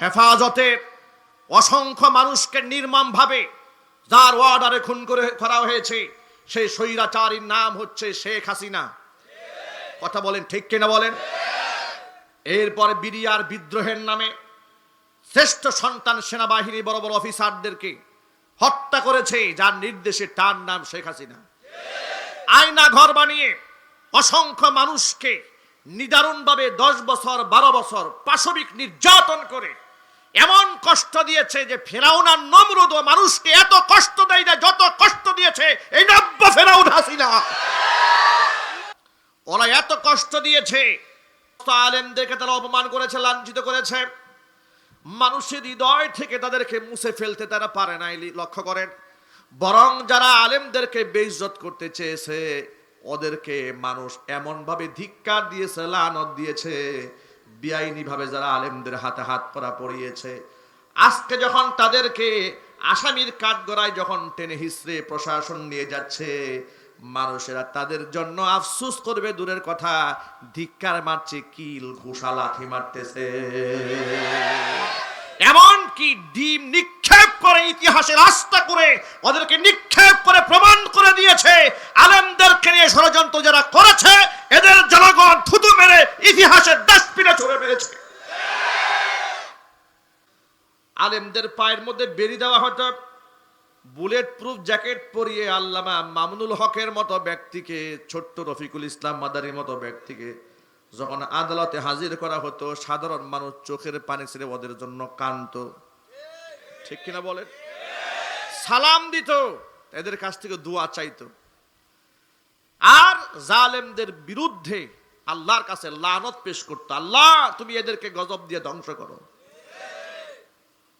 হেফাজতে অসংখ্য মানুষকে নির্মমভাবে যার ওয়ার্ডারে খুন করে করা হয়েছে, সেই স্বৈরাচারীর নাম হচ্ছে শেখ হাসিনা। কথা বলেন ঠিক কিনা বলেন? এরপরে বিরিয়ার বিদ্রোহের নামে শ্রেষ্ঠ সন্তান সেনাবাহিনী বড় বড় অফিসারদেরকে হত্যা করেছে, যার নির্দেশে তার নাম শেখ হাসিনা। আয়না ঘর বানিয়ে অসংখ্য মানুষকে নিদারুণভাবে দশ বছর, বারো বছর পাশবিক নির্যাতন করে এমন কষ্ট দিয়েছে যে ফেরাউন নমরুদ মানুষকে এত কষ্ট দেয় না, যত কষ্ট দিয়েছে, এই নব্য ফেরাউন হাসিনা। ওরা এত কষ্ট দিয়েছে আলেমদেরকে তারা অপমান করেছে, লাঞ্ছিত করেছে। মানুষের হৃদয় থেকে তাদেরকে মুছে ফেলতে তারা পারে লি- লক্ষ্য করেন। বরং যারা আলেমদেরকে বেইজ্জত করতে চেয়েছে, ওদেরকে মানুষ এমন ভাবে ধিক্কার দিয়েছে, লানত দিয়েছে বেআইনি ভাবে যারা আলেমদের হাতে হাত করা পড়িয়েছে, আজকে যখন তাদেরকে আসামির কাঠগড়ায় যখন টেনে হিসড়ে প্রশাসন নিয়ে যাচ্ছে, মানুষেরা তাদের জন্য আফসুস করবে, দূরের কথা, ধিক্কার মারছে, কিল ঘুষা লাথি মারতেছে। এমন কি ডিম নিক্ষেপ করে ইতিহাসে রাস্তা করে, ওদেরকে নিক্ষেপ করে প্রমাণ করে দিয়েছে, আলেমদেরকে নিয়ে ষড়যন্ত্র যারা করেছে এদের জনগণ থুতু মেরে ইতিহাসের ডাস্টবিনে ছড়ে মেরেছে আলেমদের পায়ের মধ্যে বেরি দেওয়া হতো বুলেট প্রুফ জ্যাকেট পরিয়ে আল্লামা মামুনুল হকের মতো ব্যক্তিকে, ছোট্ট রফিকুল ইসলাম মাদারির মতো ব্যক্তিকে যখন আদালতে হাজির করা হতো, সাধারণ মানুষ চোখের পানি ছেড়ে ওদের জন্য কান্ত ঠিক কিনা বলেন? সালাম দিত, এদের কাছ থেকে দোয়া চাইতো। আর জালেমদের বিরুদ্ধে আল্লাহর কাছে লানত পেশ করতো। আল্লাহ, তুমি এদেরকে গজব দিয়ে ধ্বংস করো।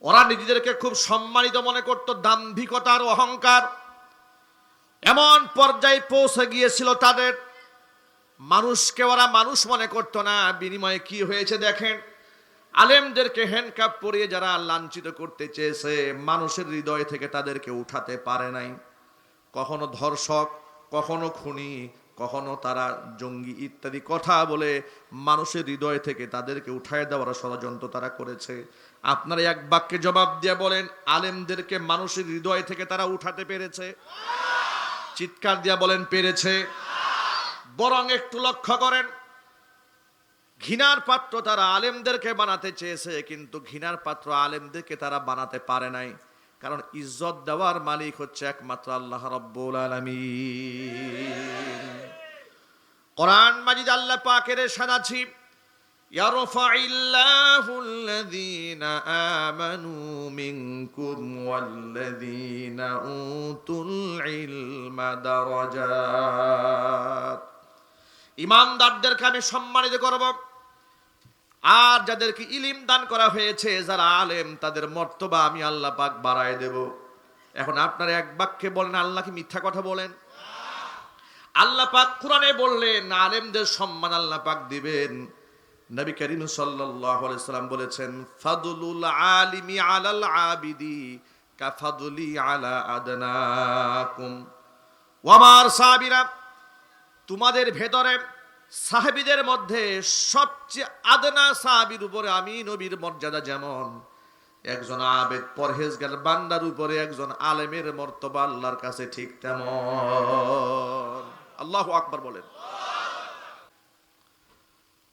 ওরা নিজেদেরকে খুব সম্মানিত মনে করত দাম্ভিকতার অহংকার। এমন পর্যায়ে পৌঁছে গিয়েছিল তাদের। মানুষকে ওরা মানুষ মনে করত না, বিনিময়ে কি হয়েছে দেখেন। আলেমদেরকে হ্যান্ডকাপ পরিয়ে যারা লাঞ্ছিত করতে চেয়েছে, মানুষের হৃদয় থেকে তাদেরকে উঠাতে পারে নাই। কখনো ধর্ষক, কখনো খুনি, কখনো তারা জঙ্গি ইত্যাদি। কথা বলে মানুষের হৃদয় থেকে তাদেরকে উঠায় দেওয়ার ষড়যন্ত্র তারা করেছে। আপনারা এক বাক্যে জবাব দিয়ে বলেন, আলেমদেরকে মানুষের হৃদয় থেকে তারা উঠাতে পেরেছে। চিৎকার দিয়া বলেন, পেরেছে। বরং একটু লক্ষ্য করেন, ঘৃণার পাত্র তারা আলেমদেরকে বানাতে চেয়েছে, কিন্তু ঘৃণার পাত্র আলেমদেরকে তারা বানাতে পারে নাই। কারণ ইজ্জত দেওয়ার মালিক হচ্ছে একমাত্র আল্লাহ রব্বুল আলামিন। কোরআন মাজিদ আল্লাহ পাকের সানাছি يرفع الله الذين آمنوا منكم والذين أوتوا العلم درجات ইমানদারদেরকে আমি সম্মানিত করব আর যাদেরকে ইলিম দান করা হয়েছে যারা আলেম তাদের মর্তবা আমি আল্লাহ পাক বাড়ায় দেব এখন আপনারা এক বাক্যে বলেন আল্লাহ কি মিথ্যা কথা বলেন আল্লাহ পাক কোরআনে বললেন আলেমদের সম্মান আল্লাহ পাক দিবেন নবী করিম সাল্লাল্লাহু আলাইহি সাল্লাম বলেছেন, ফাদলুল আলিমি আলাল আবিদি কাফাদুলি আলা আদনাকুম। ওয়ামার সাহাবীরা, তোমাদের ভেতরে সাহাবীদের মধ্যে সবচেয়ে আদনা সাহাবীর উপরে আমি নবীর মর্যাদা যেমন। একজন আবেদ পরহেজগার বান্দার উপরে, একজন আলেমের মর্তবা আল্লাহর কাছে ঠিক তেমন। আল্লাহ আকবার বলেন।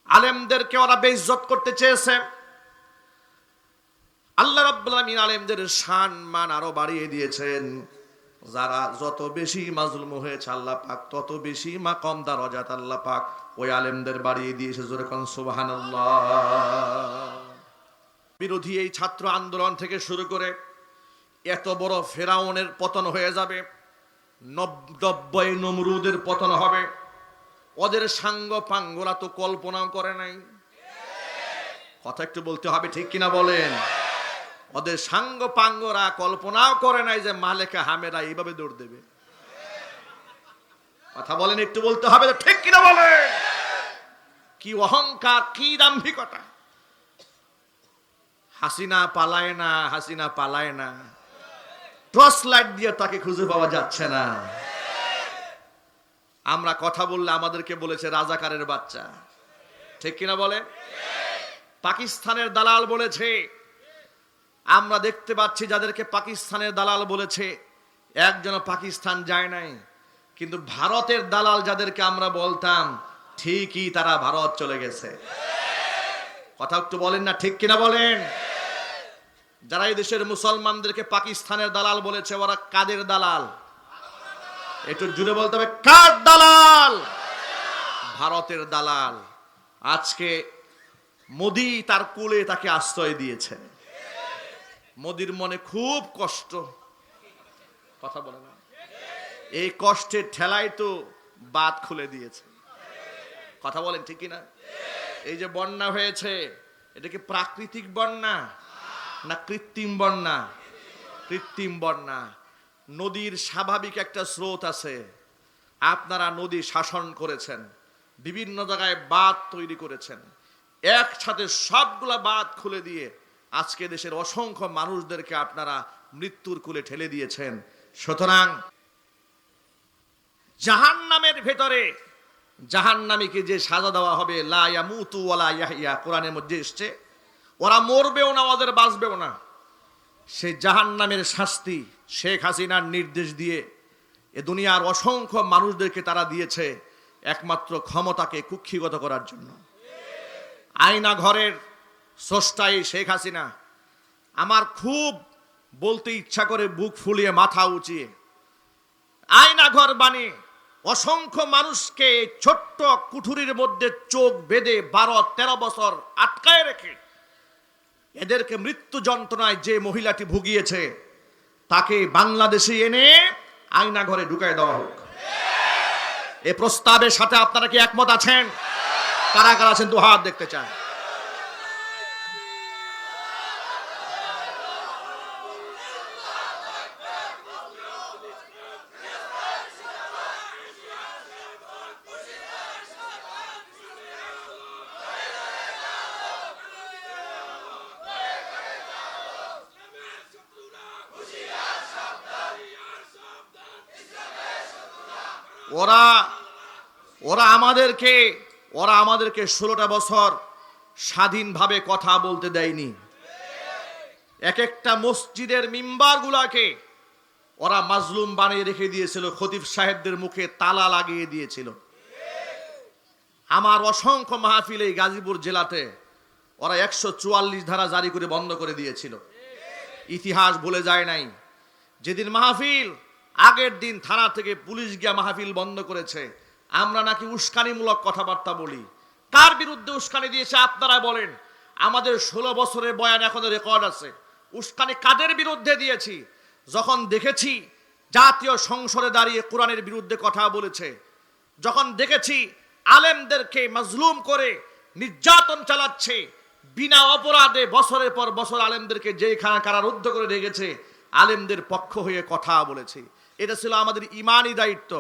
আলেমদেরকে ওরা বেইজ্জত করতে চেয়েছে। আল্লাহ রাব্বুল আলামিন আলেমদের শান, মান আরও বাড়িয়ে দিয়েছেন। যারা যত বেশি মাজলুম হয়েছে আল্লাহ পাক, তত বেশি মা কম দারজাত আল্লাহ পাক ওই আলেমদের বাড়িয়ে দিয়েছে জোরে কোন, সুবহানাল্লাহ। বিরোধী এই ছাত্র আন্দোলন থেকে শুরু করে এত বড় ফেরাউনের পতন হয়ে যাবে, নব- নব্বই নমরুদের পতন হবে। ওদের সাঙ্গ পাঙ্গরা তো কল্পনাও করে নাই। কথা একটু বলতে হবে, ঠিক কিনা বলেন? ওদের সাঙ্গ পাঙ্গরা কল্পনাও করে নাই যে মালেকা হামেরা এইভাবে দৌড় দেবে। কথা বলেন, একটু বলতে হবে ঠিক কিনা বলেন? কি অহংকার, কি দাম্ভিকতা। হাসিনা পালায় না, হাসিনা পালায় না। টর্চ লাইট দিয়ে তাকে খুঁজে পাওয়া যাচ্ছে না। আমরা কথা বললে আমাদেরকে বলেছে রাজাকারের বাচ্চা। ঠিক কিনা বলে? পাকিস্তানের দালাল বলেছে, আমরা দেখতে পাচ্ছি যাদেরকে পাকিস্তানের দালাল বলেছে একজন পাকিস্তান যায় নাই। কিন্তু ভারতের দালাল যাদেরকে আমরা বলতাম, ঠিকই তারা ভারত চলে গেছে। কথা একটু বলেন না, ঠিক কিনা বলেন? যারা এই দেশের মুসলমানদেরকে পাকিস্তানের দালাল বলেছে, ওরা কাদের দালাল? একটু জুড়ে বলতে হবে, কার দালাল? ভারতের দালাল। আজকে মোদি তার কুলে তাকে আশ্রয় দিয়েছে। মোদির মনে খুব কষ্ট। কথা বলে না। এই কষ্টের ঠেলায় তো বাদ খুলে দিয়েছে। কথা বলেন, ঠিক না এই যে বন্যা হয়েছে, এটা কি প্রাকৃতিক বন্যা না কৃত্রিম বন্যা? কৃত্রিম বন্যা। নদীর স্বাভাবিক একটা স্রোত আছে। আপনারা নদী শাসন করেছেন, বিভিন্ন জায়গায় বাঁধ তৈরি করেছেন। একসাথে সবগুলা বাঁধ খুলে দিয়ে আজকে দেশের অসংখ্য মানুষদেরকে আপনারা মৃত্যুর কুলে ঠেলে দিয়েছেন। সুতরাং জাহান নামের ভেতরে জাহান্নামীকে যে সাজা দেওয়া হবে, লা ইয়ামুতু ওয়ালা ইয়াহইয়া, কোরআনের মধ্যে এসছে, ওরা মরবেও না, ওদের বাঁচবেও না। সেই জাহান্নামের শাস্তি শেখ হাসিনার নির্দেশ দিয়ে এ দুনিয়ার অসংখ্য মানুষদেরকে তারা দিয়েছে একমাত্র ক্ষমতাকে কুক্ষিগত করার জন্য। আয়না ঘরের স্রষ্টাই শেখ হাসিনা। আমার খুব বলতে ইচ্ছা করে বুক ফুলিয়ে মাথা উঁচিয়ে আয়না ঘর বানিয়ে অসংখ্য মানুষকে ছোট্ট কুঠুরির মধ্যে চোখ বেঁধে বারো তেরো বছর আটকায় রেখে এদেরকে মৃত্যু যন্ত্রণায় যে মহিলাটি ভুগিয়েছে, তাকে বাংলাদেশে এনে আয়না ঘরে ঢুকায় দেওয়া হোক। এ প্রস্তাবের সাথে আপনারা কি একমত আছেন? কারা কারা আছেন? দু হাত দেখতে চান। আমাদেরকে, ওরা আমাদেরকে ষোলোটা বছর স্বাধীনভাবে কথা বলতে দেয়নি। এক একটা মসজিদের মিম্বার গুলাকে ওরা মাজলুম বানিয়ে রেখে দিয়েছিল, খতিব সাহেবদের মুখে তালা লাগিয়ে দিয়েছিল। আমার অসংখ্য মাহফিল এই গাজীপুর জেলাতে ওরা একশো চুয়াল্লিশ ধারা জারি করে বন্ধ করে দিয়েছিল। ইতিহাস বলে যায় নাই। যেদিন মাহফিল আগের দিন থানা থেকে পুলিশ গিয়া মাহফিল বন্ধ করেছে আমরা নাকি উস্কানিমূলক কথাবার্তা বলি। কার বিরুদ্ধে উস্কানি দিয়েছে আপনারা বলেন। আমাদের ষোলো বছরের বয়ান এখন রেকর্ড আছে। উস্কানি কাদের বিরুদ্ধে দিয়েছি? যখন দেখেছি জাতীয় সংসদে দাঁড়িয়ে কোরআনের বিরুদ্ধে কথা বলেছে, যখন দেখেছি আলেমদেরকে মাজলুম করে নির্যাতন চালাচ্ছে, বিনা অপরাধে বছরের পর বছর আলেমদেরকে যেখানে কারারুদ্ধ করে রেখেছে আলেমদের পক্ষ হয়ে কথা বলেছে। এটা ছিল আমাদের ইমানই দায়িত্ব।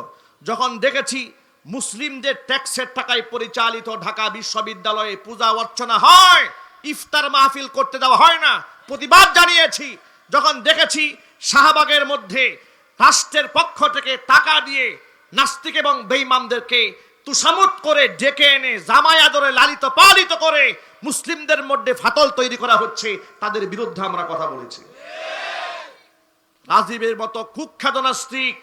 যখন দেখেছি মুসলিমদের ট্যাক্সের টাকায় পরিচালিত ঢাকা বিশ্ববিদ্যালয়ে পূজা অর্চনা হয়, ইফতার মাহফিল করতে দেওয়া হয় না। প্রতিবাদ জানিয়েছি, যখন দেখেছি শাহবাগের মধ্যে রাষ্ট্রের পক্ষ থেকে টাকা দিয়ে নাস্তিক এবং বেঈমানদেরকে তুষামুট করে ডেকে এনে জামাই আদরে লালিত, পালিত করে মুসলিমদের মধ্যে ফাতল তৈরি করা হচ্ছে, তাদের বিরুদ্ধে আমরা কথা বলেছি। রাজীবের মতো কুখ্যাত নাস্তিক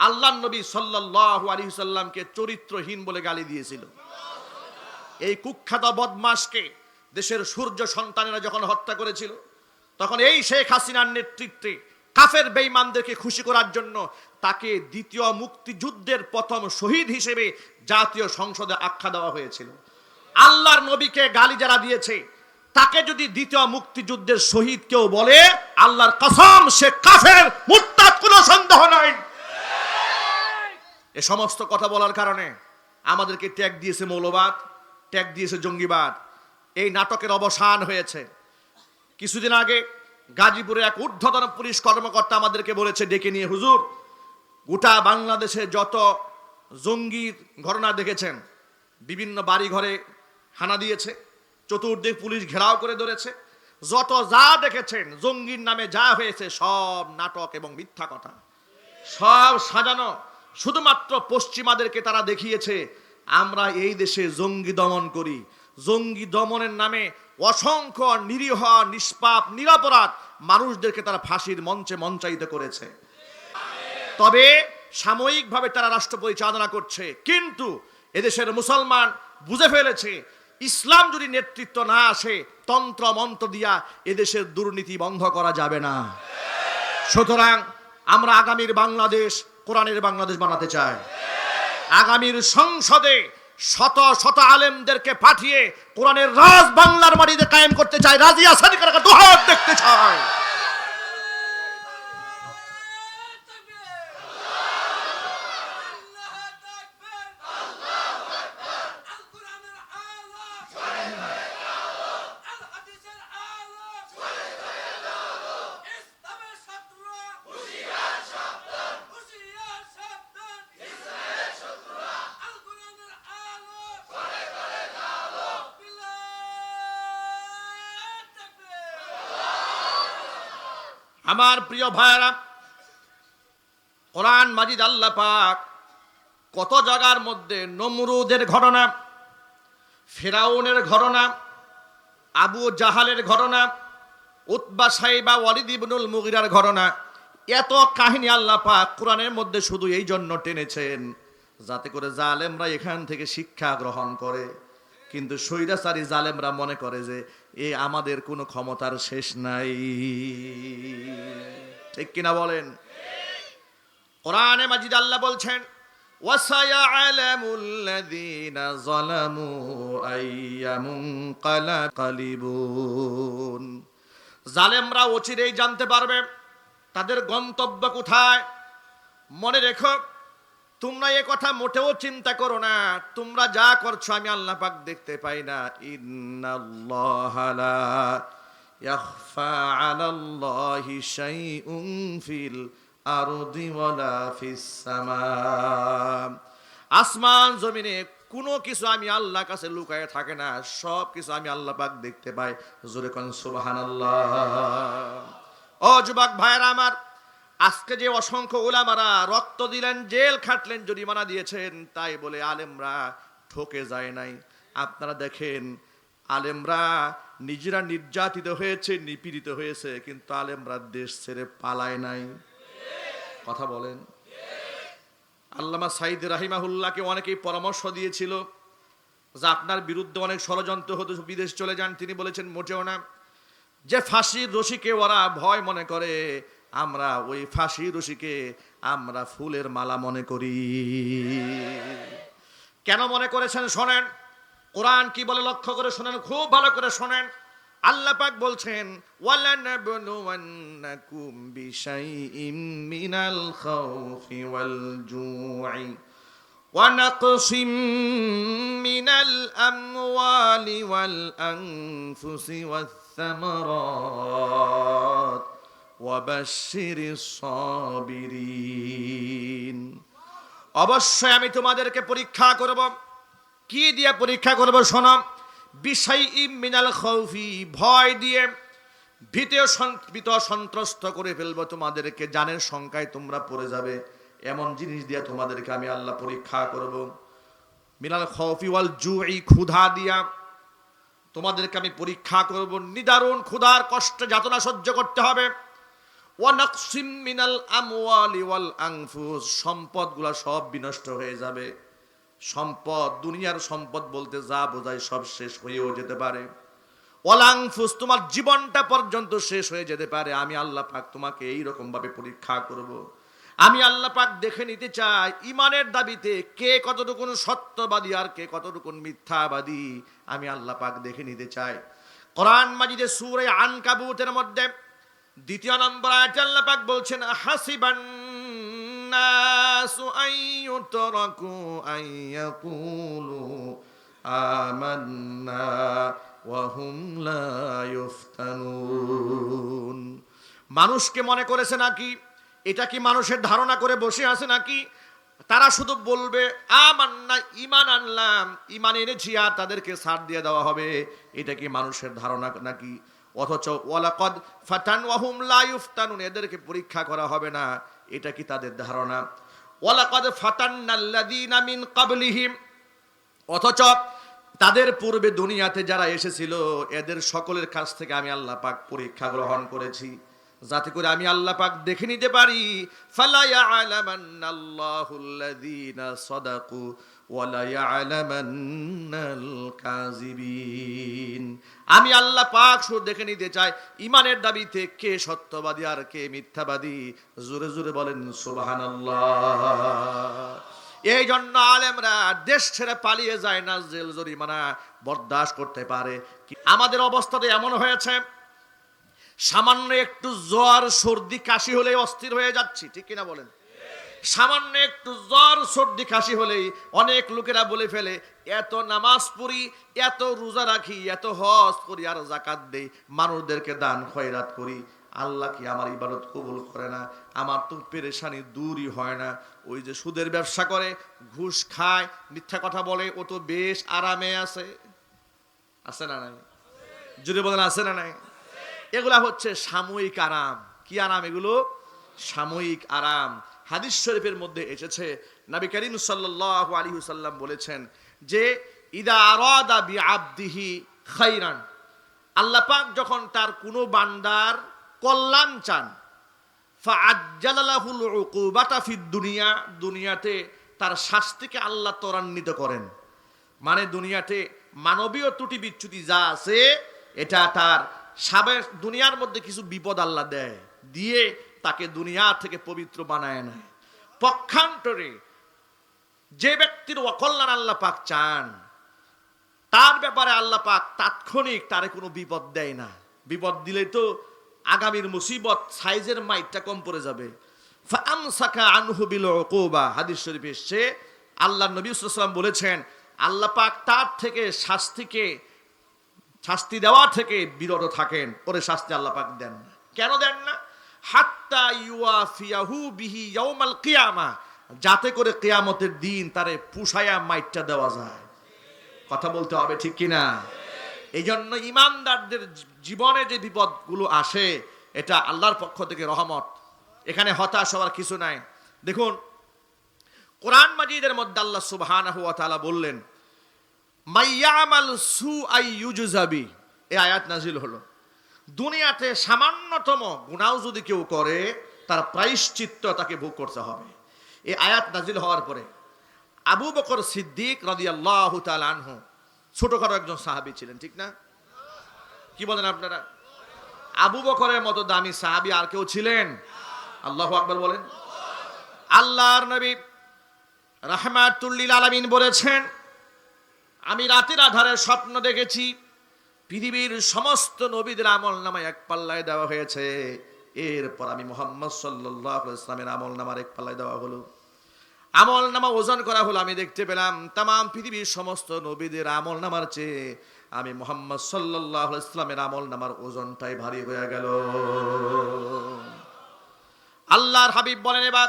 আল্লাহ নবী সাল্লাহ আলী সাল্লামকে চরিত্রহীন বলে গালি দিয়েছিল। এই কুখ্যাত বদমাসকে দেশের সূর্য সন্তানেরা যখন হত্যা করেছিল, তখন এই শেখ হাসিনার নেতৃত্বে কাফের বেঈমানদেরকে খুশি করার জন্য তাকে দ্বিতীয় মুক্তিযুদ্ধের প্রথম শহীদ হিসেবে জাতীয় সংসদে আখ্যা দেওয়া হয়েছিল। আল্লাহর নবীকে গালি যারা দিয়েছে, তাকে যদি দ্বিতীয় মুক্তিযুদ্ধের শহীদ কেউ বলে, আল্লাহর কসম, সে কাফের, মুরতাদ কোনো সন্দেহ নাই। এ সমস্ত কথা বলার কারণে আমাদেরকে ট্যাগ দিয়েছে মৌলবাদ, ট্যাগ দিয়েছে জঙ্গিবাদ। এই নাটকের অবসান হয়েছে। কিছুদিন আগে গাজীপুরে এক ঊর্ধ্বতন পুলিশ কর্মকর্তা আমাদেরকে বলেছে, ডেকে নিয়ে, হুজুর, গোটা বাংলাদেশে যত জঙ্গির ঘটনা দেখেছেন, বিভিন্ন বাড়ি ঘরে হানা দিয়েছে, চতুর্দিক পুলিশ ঘেরাও করে ধরেছে, যত যা দেখেছেন, জঙ্গির নামে যা হয়েছে, সব নাটক এবং মিথ্যা কথা। সব সাজানো শুধুমাত্র পশ্চিমাদেরকে তারা দেখিয়েছে, আমরা এই দেশে জঙ্গি দমন করি। জঙ্গি দমনের নামে অসংখ্য নিরীহ, নিষ্পাপ, নিরাপরাধ মানুষদেরকে তারা ফাঁসির মঞ্চে মঞ্চায়িত করেছে। তবে সাময়িকভাবে তারা রাষ্ট্র পরিচালনা করছে, কিন্তু এদেশের মুসলমান বুঝে ফেলেছে, ইসলাম যদি নেতৃত্ব না আসে, তন্ত্র মন্ত্র দিয়া এদেশের দুর্নীতি বন্ধ করা যাবে না। সুতরাং আমরা আগামীর বাংলাদেশ কোরআনের বাংলাদেশ বানাতে চায়। আগামীর সংসদে শত শত আলেমদেরকে পাঠিয়ে কোরআনের রাজ বাংলার মাটিতে কায়েম করতে চায়। রাজিয়া সাদিকার দেখতে চাই আমার প্রিয় ভাইয়েরা, কোরআন মাজিদ আল্লাহ পাক কত জায়গার মধ্যে নমরুদের ঘটনা, ফেরাউনের ঘটনা, আবু জাহালের ঘটনা, উতবা সাইবা ওয়ালিদ ইবনুল মুগিরার ঘটনা, এত কাহিনী আল্লাহ পাক কোরআনের মধ্যে শুধু এই জন্য টেনেছেন যাতে করে জালেমরা এখান থেকে শিক্ষা গ্রহণ করে। কিন্তু সৈরাচারী জালেমরা মনে করে যে এ আমাদের কোনো ক্ষমতার শেষ নাই ঠিক কিনা বলেন কোরআনে মাজিদ আল্লাহ বলছেন وَسَيَعْلَمُ الَّذِينَ ظَلَمُوا أَيَّ مُنقَلَبٌ জালেমরা অচিরেই জানতে পারবে তাদের গন্তব্য কোথায় মনে রেখো তোমরা এ কথা মোটেও চিন্তা করো না। তোমরা যা করছ আমি আল্লাহ পাক দেখতে পাই না। আসমান, জমিনে কোনো কিছু আমি আল্লাহ কাছে লুকায় থাকে না। সব কিছু আমি আল্লাহ পাক দেখতে পাই। জোরে কোন সুবহানাল্লাহ। ও যুবক ভাইরা আমার আজকে যে অসংখ্য ওলামারা রক্ত দিলেন, জেল খাটলেন, জরিমানা দিয়েছেন, তাই বলে আলেমরা ঠকে যায় নাই। আপনারা দেখেন, আলেমরা নিজেরা নির্যাতিত হয়েছে, নিপীড়িত হয়েছে, কিন্তু আলেমরা দেশ ছেড়ে পালায় নাই। কথা বলেন। আল্লামা সাইদ রাহিমাহুল্লাহকে অনেকেই পরামর্শ দিয়েছিল যে আপনার বিরুদ্ধে অনেক ষড়যন্ত্র হতে বিদেশ চলে যান। তিনি বলেছেন, মোটেও না। যে ফাঁসির রশিকে ওরা ভয় মনে করে আমরা ওই ফাঁসির রশিকে আমরা ফুলের মালা মনে করি কেন মনে করেছেন শোনেন কোরআন কি বলে লক্ষ্য করে শোনেন খুব ভালো করে শোনেন আল্লাহ পাক বলছেন ওয়ালানাবলুওয়ান্নাকুম বিশাইইম মিনাল খাউফি ওয়াল জু'i ونقص من الأموال والأنفس والثمرات وبشر الصابرين অবশ্যই আমি তোমাদেরকে পরীক্ষা করব। কি দিয়ে পরীক্ষা করব শোনো? বিষয় মিনাল খৌফি ভয় দিয়ে ভীত ভীত সন্ত্রস্ত করে ফেলব তোমাদেরকে। জানের সংখ্যায় তোমরা পড়ে যাবে। এমন জিনিস দিয়ে তোমাদেরকে আমি আল্লাহ পরীক্ষা করব। মিনাল খৌফি ওয়াল জুই, ক্ষুধা দিয়া তোমাদেরকে আমি পরীক্ষা করব। নিদারুণ ক্ষুধার কষ্ট যাতনা সহ্য করতে হবে। ওয়ানাকসিম মিনাল আমওয়ালি ওয়াল আনফুস, সম্পদগুলা সব বিনষ্ট হয়ে যাবে। সম্পদ, দুনিয়ার সম্পদ বলতে যা বোঝায় সব শেষ হয়েও যেতে পারে। ওয়ালাংফুস তোমার জীবনটা পর্যন্ত শেষ হয়ে যেতে পারে। আমি আল্লাহ পাক তোমাকে এই রকম ভাবে পরীক্ষা করব। আমি আল্লাহ পাক দেখে নিতে চাই, ইমানের দাবিতে কে কতটুকু সত্যবাদী আর কে কতটুকু মিথ্যাবাদী, আমি আল্লাহ পাক দেখে নিতে চাই। কোরআন মাজিদে সুরে আনকাবুতের মধ্যে দ্বিতীয় নম্বর আয়াতে আল্লাহ পাক বলছেন হাসিবান নাসু আইয়ুতরাকু আইয়াকুলু আমান্না ওয়া লা ইফতানুন। মানুষকে মনে করেছে নাকি? এটা কি মানুষের ধারণা করে বসে আছে নাকি? তারা শুধু বলবে, আমান্না ইমান আনলাম ইমান এনেছি আর তাদেরকে ছাড় দিয়ে দেওয়া হবে। এটা কি মানুষের ধারণা নাকি? অথচ ওয়ালাকদ ফাতান ওয়াহুম লা ইফতানুন এদেরকে পরীক্ষা করা হবে না। এটা কি তাদের ধারণা? ওয়ালাকদ ফাতান্নাল্লাযীনা মিন ক্বাবলিহিম, অথচ তাদের পূর্বে দুনিয়াতে যারা এসেছিল, এদের সকলের কাছ থেকে আমি আল্লাহ পাক পরীক্ষা গ্রহণ করেছি। যাতে করে আমি আল্লাহ পাক দেখে নিতে পারি, ফালা ইয়ালামান্নাল্লাহুল্লাযীনা সাদাকু, ওয়ালা ইয়ালামান্নাল কাযিবিন। আমি আল্লাহ পাক সুর দেখে নিতে চাই। ইমানের দাবিতে কে সত্যবাদী আর কে মিথ্যাবাদী? জোরে জোরে বলেন, সুবহানাল্লাহ। এই জন্য আলেমরা দেশ ছেড়ে পালিয়ে যায় না, জেল জরিমানা বরদাস্ত করতে পারে। আমাদের অবস্থা তো এমন হয়েছে, সামান্য একটু জ্বর, সর্দি, কাশি হলে অস্থির হয়ে যাচ্ছি, ঠিক কিনা বলেন? সামান্য একটু জ্বর, সর্দি, কাশি হলেই অনেক লোকেরা বলে ফেলে, এত নামাজ পড়ি, এত রোজা রাখি, এত হজ করি আর জাকাত দেই, মানুষদেরকে দান, খয়রাত করি। আল্লাহ কি আমার ইবাদত কবুল করে না? আমার তো পেরেশানি দূরই হয় না। ওই যে সুদের ব্যবসা করে, ঘুষ খায়, মিথ্যা কথা বলে, ও তো বেশ আরামে আছে। আছে না নাই? যদি বলেন, আছে না নাই? এগুলা হচ্ছে সাময়িক আরাম। কি আরাম এগুলো? সাময়িক আরাম। হাদিস শরীফের মধ্যে এসেছে, নবী করিম সাল্লাল্লাহু আলাইহি সাল্লাম বলেছেন যে, ইদা আরাদা বি আবদিহি খাইরান। আল্লাহ পাক যখন তার কোনো বান্দার কল্যাণ চান ফাআজ্জালাহুল উকুবাতা ফিদ দুনিয়া, দুনিয়াতে তার শাস্তিকে আল্লাহ ত্বরান্বিত করেন। মানে দুনিয়াতে মানবীয় ত্রুটি বিচ্যুতি যা আছে, এটা তার সাবেক দুনিয়ার মধ্যে কিছু বিপদ আল্লাহ দেয়। দিয়ে তাকে দুনিয়া থেকে পবিত্র বানায় নেয়। পক্ষান্তরে যে ব্যক্তির অকল্যাণ আল্লাহ পাক চান, তার ব্যাপারে আল্লাহ পাক তাৎক্ষণিক তারে কোনো বিপদ দেয় না। বিপদ দিলে তো আগামীর মুসিবত সাইজের মাইটটা কম পড়ে যাবে। হাদিস শরীফ এসছে আল্লাহ নবী সাল্লাম বলেছেন, আল্লাহ পাক তার থেকে শাস্তিকে, শাস্তি দেওয়া থেকে বিরত থাকেন, ওরে শাস্তি আল্লাহ পাক দেন না। কেন দেন না? হাত্তা ইউয়াফিয়াহু বিহি ইয়াউমাল কিয়ামা। যাতে করে কিয়ামতের দিন তারে পুষায়া মাইটটা দেওয়া যায়। কথা বলতে হবে ঠিক কিনা? এই জন্য ইমানদারদের জীবনে যে বিপদগুলো আসে, এটা আল্লাহর পক্ষ থেকে রহমত। এখানে হতাশ হওয়ার কিছু নাই। দেখুন, কোরআন মাজিদের মধ্যে আল্লাহ সুবহানাহু ওয়া তাআলা বললেন, মাইয়ামাল সু আই ইউজুজাবি। এই আয়াত নাজিল হলো। দুনিয়াতে সামান্যতম গুনাও যদি কেউ করে, তার প্রায়শ্চিত্ত তাকে ভোগ করতে হবে। এই আয়াত নাজিল হওয়ার পরে আবু বকর সিদ্দিক রাদিয়াল্লাহু আনহু ছোটখাটো একজন সাহাবী ছিলেন, ঠিক না? কি বলেন আপনারা? আবু বকরের মতো দামি সাহাবী আর কেউ ছিলেন? আল্লাহু আকবার বলেন। আল্লাহর নবী রাহমাতুল্লিল আলামিন বলেছেন, আমি রাতের আধারে স্বপ্ন দেখেছি পৃথিবীর সমস্ত নবীদের আমল নামায় এক পাল্লায় দেওয়া হয়েছে। এরপর আমি মোহাম্মদ সাল্লাহ ইসলামের আমল নামার এক পাল্লায় দেওয়া হলো। আমল নামা ওজন করা হলো, আমি দেখতে পেলাম তাম পৃথিবীর সমস্ত নবীদের আমল নামার চেয়ে আমি মোহাম্মদ সাল্লাহ ইসলামের আমল নামার ওজনটাই ভারী হয়ে গেল। আল্লাহর হাবিব বলেন এবার,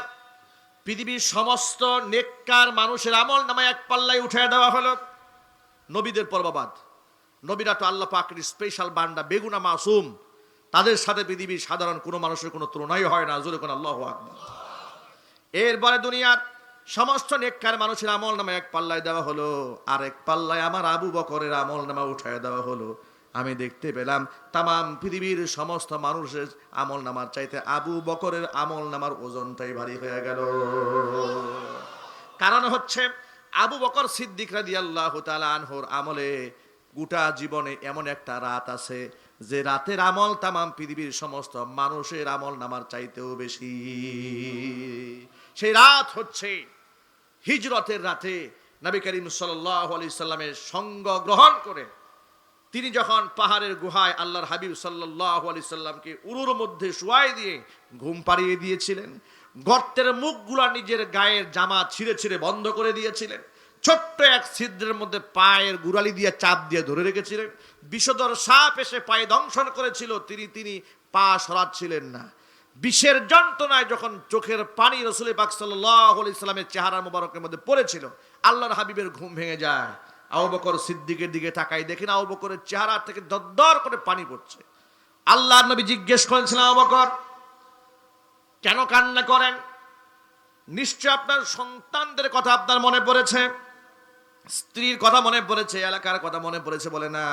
পৃথিবীর সমস্ত নেককার মানুষের আমল নামায় এক পাল্লায় উঠে দেওয়া হলো। নবীদের পর্ববাদ নবীরা তো আল্লাহ পাকের স্পেশাল বান্ডা বেগুনা মাসুম। তাদের সাথে পৃথিবীর সাধারণ কোনো মানুষের কোনো তুলনাই হয় না, জোরে কোন আল্লাহ এরপরে দুনিয়ার সমস্ত নেককার মানুষের আমল নামা এক পাল্লায় দেওয়া হলো আর এক পাল্লায় আমার আবু বকরের আমল নামা উঠায় দেওয়া হলো। আমি দেখতে পেলাম, তামাম পৃথিবীর সমস্ত মানুষের আমল নামার চাইতে আবু বকরের আমল নামার ওজনটাই ভারী হয়ে গেল। কারণ হচ্ছে, আবু বকর সিদ্দিক রাদি আল্লাহ আনহর আমলে গোটা জীবনে এমন একটা রাত আছে যে রাতের আমল তামাম পৃথিবীর সমস্ত মানুষের আমল নামার চাইতেও বেশি। সেই রাত হচ্ছে হিজরতের রাতে নবী করিম সাল্লামের সঙ্গ গ্রহণ করে তিনি যখন পাহাড়ের গুহায় আল্লাহর হাবিব সাল্লাহ আলি সাল্লামকে উরুর মধ্যে শুয়াই দিয়ে ঘুম পাড়িয়ে দিয়েছিলেন, গর্তের মুখগুলা নিজের গায়ের জামা ছিঁড়ে ছিঁড়ে বন্ধ করে দিয়েছিলেন ছোট্ট এক ছিদ্রের মধ্যে পায়ের গুড়ালি দিয়ে চাপ দিয়ে ধরে রেখেছিলেন। বিষধর সাপ এসে পায়ে দংশন করেছিল, তিনি তিনি পা সরাচ্ছিলেন না। বিষের যন্ত্রণায় যখন চোখের পানি রসুল পাক সাল্লাহ আলি সাল্লামের চেহারা মোবারকের মধ্যে পড়েছিল, আল্লাহর হাবিবের ঘুম ভেঙে যায়। আবু বকর সিদ্দিকের দিকে তাকাই দেখেন আবু বকরের চেহারা থেকে দরদর করে পানি পড়ছে। আল্লাহ নবী জিজ্ঞেস করেছিলেন, আবু বকর, কেন কান্না করেন? নিশ্চয় আপনার সন্তানদের কথা আপনার মনে পড়েছে? স্ত্রীর কথা মনে পড়েছে, এলাকার কথা মনে পড়েছে বলে, না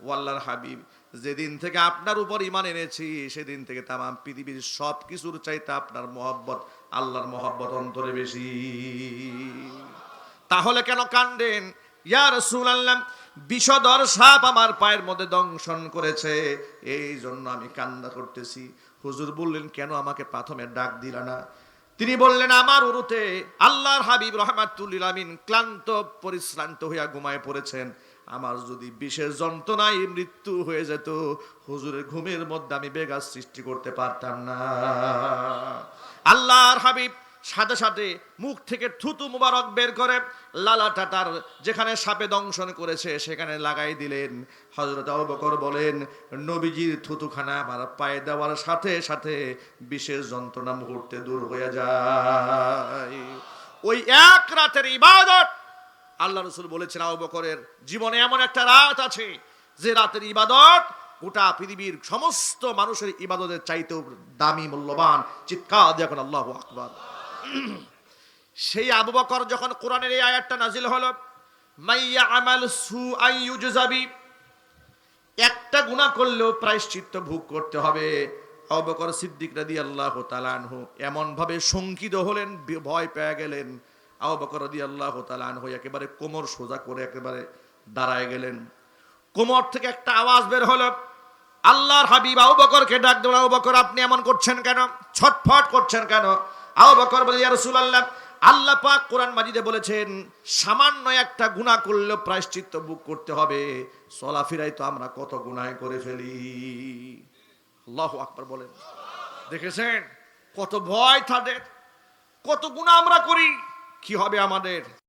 ওয়াল্লার হাবিব, যেদিন থেকে আপনার উপর ইমান এনেছি, সেদিন থেকে তামাম পৃথিবীর সব কিছুর চাইতে আপনার মহব্বত আল্লাহর মহব্বত অন্তরে বেশি। তাহলে কেন কান্দেন? ইয়া রাসূলুল্লাহ বিষধর সাপ আমার পায়ের মধ্যে দংশন করেছে এই জন্য আমি কান্না করতেছি। হুজুর বললেন, কেন আমাকে প্রথমে ডাক দিলা না? তিনি বললেন, আমার উরুতে আল্লাহর হাবিব রহমাতুল্লিল আমিন ক্লান্ত, পরিশ্রান্ত হইয়া ঘুমায় পড়েছেন। আমার যদি বিশেষ যন্ত্রণায় মৃত্যু হয়ে যেত, হুজুরের ঘুমের মধ্যে আমি বেগার সৃষ্টি করতে পারতাম না। আল্লাহর হাবিব সাথে সাথে মুখ থেকে থুতু মুবারক বের করে লালা টাটার যেখানে সাপে দংশন করেছে সেখানে লাগাই দিলেন। হজরত আবু বকর বলেন, নবীজির থুতুখানা আমার পায়ে দেওয়ার সাথে সাথে বিশেষ যন্ত্রণা মুহূর্তে দূর হয়ে যায়। ওই এক রাতের ইবাদত, আল্লাহ রসুল বলেছেন, আবু বকরের জীবনে এমন একটা রাত আছে যে রাতের ইবাদত গোটা পৃথিবীর সমস্ত মানুষের ইবাদতের চাইতেও দামি, মূল্যবান, চিৎকার দেখুন আল্লাহ আকবার। সেই আবু বকর যখন কোরআনের এই আয়াতটা নাজিল হলো, মাইয়া আমাল সু আইয়ুজাবি একটা গুনাহ করলেও প্রায়শ্চিত্ত ভোগ করতে হবে। আবু বকর সিদ্দিক রাদিয়াল্লাহু তাআলা আনহু এমন ভাবে শঙ্কিত হলেন ভয় পেয়ে গেলেন। আবু বকর রাদিয়াল্লাহু তাআলা আনহু একেবারে কোমর সোজা করে একেবারে দাঁড়ায় গেলেন। কোমর থেকে একটা আওয়াজ বের হলো, আল্লাহর হাবিব আবু বকরকে ডাক দেন আবু বকর, আপনি এমন করছেন কেন? ছটফট করছেন কেন? আবু বকর বলে, ইয়া রাসূলুল্লাহ, আল্লাহ পাক কোরআন মাজিদে বলেছেন, সামান্য একটা গুনাহ করলেও প্রায়শ্চিত্ত বুক করতে হবে। চলাফেরাই তো আমরা কত গুনাহ করে ফেলি। আল্লাহু আকবার বলেন। দেখেছেন? কত ভয় তাদের কত গুনাহ আমরা করি, কি হবে আমাদের?